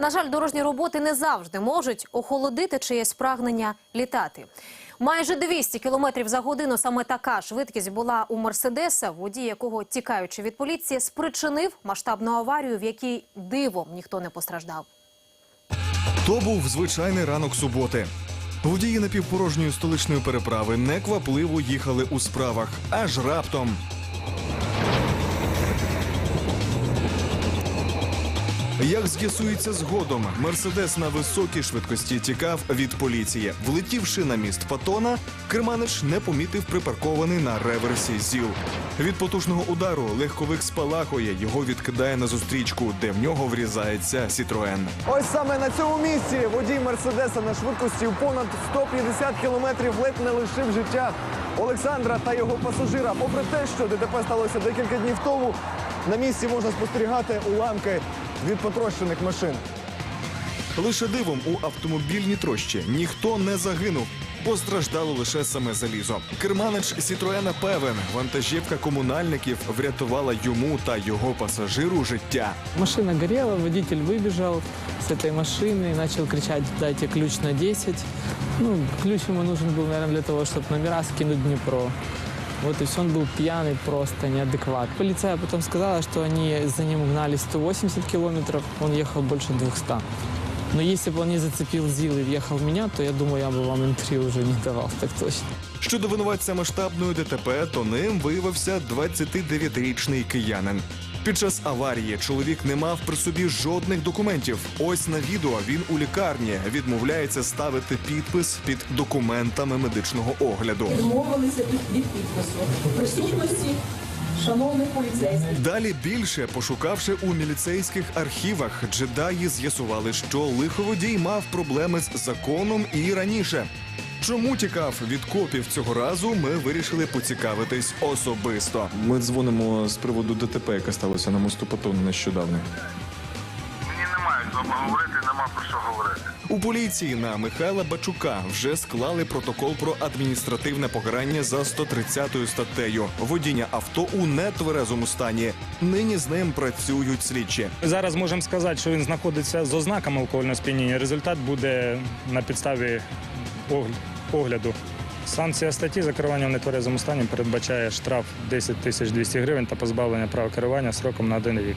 На жаль, дорожні роботи не завжди можуть охолодити чиєсь прагнення літати. Майже 200 кілометрів за годину саме така швидкість була у Мерседеса, водій якого, тікаючи від поліції, спричинив масштабну аварію, в якій дивом ніхто не постраждав. То був звичайний ранок суботи. Водії напівпорожньої столичної переправи неквапливо їхали у справах, аж раптом. Як з'ясується згодом, мерседес на високій швидкості тікав від поліції. Влетівши на міст Патона, керманич не помітив припаркований на реверсі ЗІЛ. Від потужного удару легковик спалахує, його відкидає на зустрічку, де в нього врізається Сітроен. Ось саме на цьому місці водій Мерседеса на швидкості у понад 150 кілометрів ледь не лишив життя Олександра та його пасажира. Попри те, що ДТП сталося декілька днів тому, на місці можна спостерігати уламки від потрощених машин. Лише дивом у автомобільній трощі ніхто не загинув. Постраждало лише саме залізо. Керманич Сітроена певен, вантажівка комунальників врятувала йому та його пасажиру життя. Машина горела, водитель выбежал с этой машины и начал кричать «дайте ключ на 10». Ну, ключ ему нужен был, наверное, для того, чтобы номера скинуть в Днепро. Вот и все, он был пьяный просто, неадекват. Полиция потом сказала, что они за ним гнали 180 километров, он ехал больше 200. Но если бы он не зацепил ЗИЛ и въехал в меня, то я думаю, я бы вам М3 уже не давал, так точно. Щодо винуватця масштабної ДТП, то ним виявився 29-річний киянин. Під час аварії чоловік не мав при собі жодних документів. Ось на відео він у лікарні відмовляється ставити підпис під документами медичного огляду. відмовилися від підпису присутності шановних поліцейських. Далі більше пошукавши у міліцейських архівах, джедаї з'ясували, що лиховодій мав проблеми з законом і раніше. Чому тікав від копів цього разу? Ми вирішили поцікавитись особисто. Ми дзвонимо з приводу ДТП, яке сталося на мосту Патон нещодавно. Мені немає з вами говорити, нема про що говорити. У поліції на Михайла Бачука вже склали протокол про адміністративне покарання за 130 статтею водіння авто у нетверезому стані. Нині з ним працюють слідчі. Зараз можемо сказати, що він знаходиться з ознаками алкогольного сп'яніння. Результат буде на підставі огляду. Санкція статті за керування в нетверезому стані передбачає штраф 10 тисяч 200 гривень та позбавлення права керування сроком на один рік.